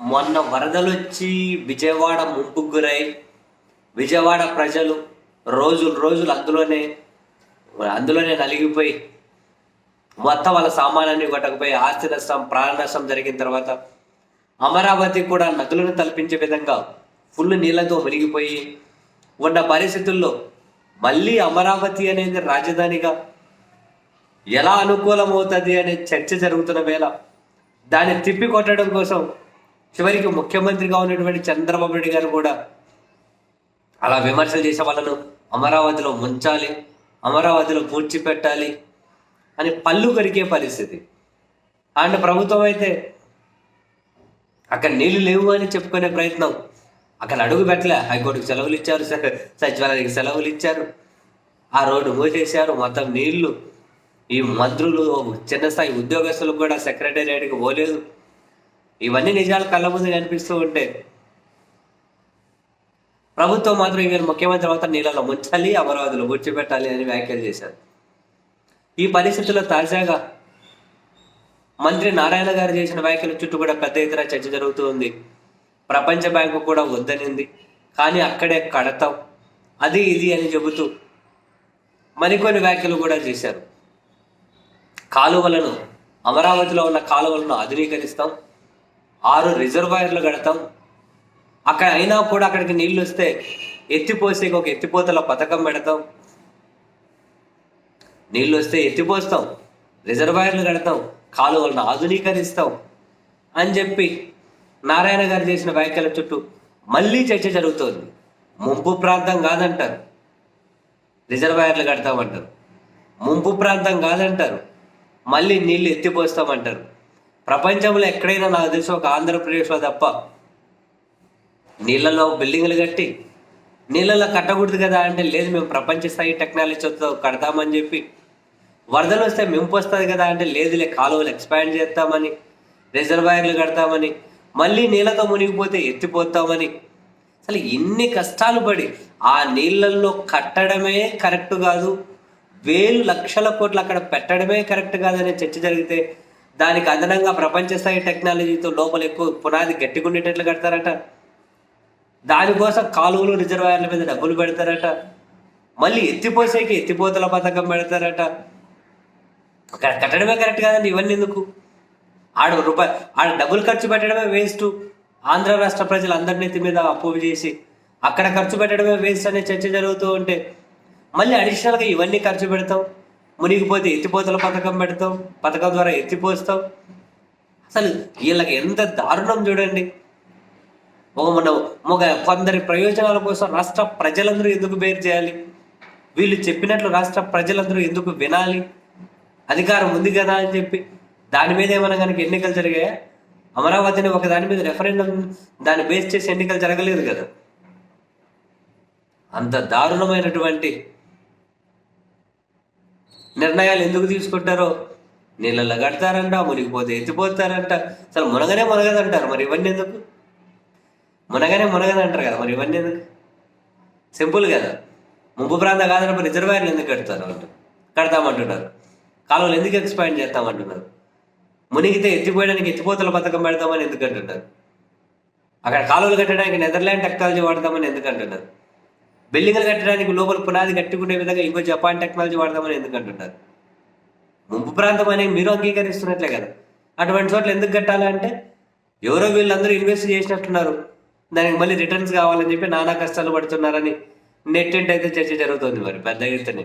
మొన్న వరదలు వచ్చి విజయవాడ ముంపుకు గురై విజయవాడ ప్రజలు రోజులు రోజులు అందులోనే అందులోనే నలిగిపోయి మొత్తం వాళ్ళ సామానాన్ని కొట్టకపోయి ఆస్తి నష్టం ప్రాణ నష్టం జరిగిన తర్వాత అమరావతి కూడా నదులను తలపించే విధంగా ఫుల్ నీళ్ళతో మునిగిపోయి ఉన్న పరిస్థితుల్లో మళ్ళీ అమరావతి అనేది రాజధానిగా ఎలా అనుకూలం అవుతుంది అనే చర్చ జరుగుతున్న వేళ దాన్ని తిప్పి కొట్టడం కోసం చివరికి ముఖ్యమంత్రిగా ఉన్నటువంటి చంద్రబాబు నాయుడు గారు కూడా అలా విమర్శలు చేసే వాళ్ళను అమరావతిలో ముంచాలి అమరావతిలో పూడ్చిపెట్టాలి అని పళ్ళు కొరికే పరిస్థితి. అండ్ ప్రభుత్వం అయితే అక్కడ నీళ్ళు లేవు అని చెప్పుకునే ప్రయత్నం. అక్కడ అడుగు పెట్టలే. హైకోర్టుకు సెలవులు ఇచ్చారు సచివాలయానికి సెలవులు ఇచ్చారు. ఆ రోడ్డు మూసేశారు మొత్తం నీళ్ళు. ఈ మంత్రులు చిన్న స్థాయి ఉద్యోగస్తులకు కూడా సెక్రటేరియట్కి పోలేదు. ఇవన్నీ నిజాలు కళ్ళ ముందు కనిపిస్తూ ఉంటే ప్రభుత్వం మాత్రం ఇవన్నీ ముఖ్యమంత్రి మాత్రం నీళ్ళలో ముంచాలి అమరావతిలో గుర్చిపెట్టాలి అని వ్యాఖ్యలు చేశారు. ఈ పరిస్థితుల్లో తాజాగా మంత్రి నారాయణ గారు చేసిన వ్యాఖ్యల చుట్టూ కూడా పెద్ద ఎత్తున చర్చ జరుగుతూ ఉంది. ప్రపంచ బ్యాంకు కూడా వద్దనింది. కానీ అక్కడే కడతాం. అది ఇది అని చెబుతూ మరికొన్ని వ్యాఖ్యలు కూడా చేశారు. కాలువలను అమరావతిలో ఉన్న కాలువలను ఆధునీకరిస్తాం. ఆరు రిజర్వాయర్లు కడతాం. అక్కడ అయినా కూడా అక్కడికి నీళ్ళు వస్తే ఎత్తిపోసే ఒక ఎత్తిపోతల పథకం పెడతాం. నీళ్ళు వస్తే ఎత్తిపోస్తాం. రిజర్వాయర్లు కడతాం. కాలువలను ఆధునీకరిస్తాం అని చెప్పి నారాయణ గారు చేసిన వ్యాఖ్యల చుట్టూ మళ్ళీ చర్చ జరుగుతోంది. ముంపు ప్రాంతం కాదంటారు. రిజర్వాయర్లు కడతామంటారు. ముంపు ప్రాంతం కాదంటారు. మళ్ళీ నీళ్ళు ఎత్తిపోస్తామంటారు. ప్రపంచంలో ఎక్కడైనా నాకు తెలిసి ఒక ఆంధ్రప్రదేశ్లో తప్ప. నీళ్ళలో బిల్డింగ్లు కట్టి నీళ్ళలో కట్టకూడదు కదా అంటే లేదు మేము ప్రపంచ స్థాయి టెక్నాలజీతో కడతామని చెప్పి. వరదలు వస్తే మెంపు వస్తుంది కదా అంటే లేదులే కాలువలు ఎక్స్పాండ్ చేస్తామని రిజర్వాయర్లు కడతామని మళ్ళీ నీళ్ళతో మునిగిపోతే ఎత్తిపోతామని. అసలు ఇన్ని కష్టాలు పడి ఆ నీళ్ళల్లో కట్టడమే కరెక్ట్ కాదు వేలు లక్షల కోట్లు అక్కడ పెట్టడమే కరెక్ట్ కాదనే చర్చ జరిగితే దానికి అదనంగా ప్రపంచ స్థాయి టెక్నాలజీతో లోపల ఎక్కువ పునాది గట్టిగుండేటట్లు కడతారట. దానికోసం కాలువలు రిజర్వాయర్ల మీద డబ్బులు పెడతారట. మళ్ళీ ఎత్తిపోసేకి ఎత్తిపోతల పథకం పెడతారట. అక్కడ కట్టడమే కరెక్ట్ కాదండి ఇవన్నీ ఎందుకు? ఆడ రూపాయి ఆడ డబ్బులు ఖర్చు పెట్టడమే వేస్ట్. ఆంధ్ర రాష్ట్ర ప్రజలు అందరినీ మీద అప్పు చేసి అక్కడ ఖర్చు పెట్టడమే వేస్ట్ అనే చర్చ జరుగుతూ ఉంటే మళ్ళీ అడిషనల్గా ఇవన్నీ ఖర్చు పెడతాం. మునిగిపోతే ఎత్తిపోతల పథకం పెడతాం పథకం ద్వారా ఎత్తిపోస్తాం. అసలు వీళ్ళకి ఎంత దారుణం చూడండి. ఒక మన ఒక కొందరి ప్రయోజనాల కోసం రాష్ట్ర ప్రజలందరూ ఎందుకు బేర్ చేయాలి? వీళ్ళు చెప్పినట్లు రాష్ట్ర ప్రజలందరూ ఎందుకు వినాలి? అధికారం ఉంది కదా అని చెప్పి దాని మీద ఏమైనా కనుక ఎన్నికలు జరిగాయా? అమరావతిని ఒక దాని మీద రెఫరెండం దాన్ని బేస్ చేసి ఎన్నికలు జరగలేదు కదా. అంత దారుణమైనటువంటి నిర్ణయాలు ఎందుకు తీసుకుంటారో? నీళ్ళల్లో కడతారంట మునిగిపోతే ఎత్తిపోతారంట. అసలు మునగనే మునగదంటారు మరి ఇవన్నీ ఎందుకు? మునగనే మునగదంటారు కదా మరి ఇవన్నీ ఎందుకు? సింపుల్ కదా. ముంపు ప్రాంతం కాదన్నప్పుడు రిజర్వాయర్లు ఎందుకు కడతారు అంటారు? కడతామంటున్నారు. కాలువలు ఎందుకు ఎక్స్పాండ్ చేస్తామంటున్నారు? మునిగితే ఎత్తిపోయడానికి ఎత్తిపోతల పథకం పెడతామని ఎందుకు అంటున్నారు? అక్కడ కాలువలు కట్టడానికి నెదర్లాండ్ టెక్నాలజీ వాడతామని ఎందుకు అంటున్నారు? బిల్డింగ్లు కట్టడానికి లోపల పునాది కట్టుకునే విధంగా ఇంకో జపాన్ టెక్నాలజీ వాడదామని ఎందుకు అంటున్నారు ముంపు ప్రాంతం అనేది మీరు అంగీకరిస్తున్నట్లే కదా. అటువంటి చోట్ల ఎందుకు కట్టాలంటే ఎవరో వీళ్ళందరూ ఇన్వెస్ట్ చేసినట్టున్నారు. దానికి మళ్ళీ రిటర్న్స్ కావాలని చెప్పి నానా కష్టాలు పడుతున్నారని నెట్టింటి అయితే చర్చ జరుగుతుంది మరి పెద్ద ఎత్తునే.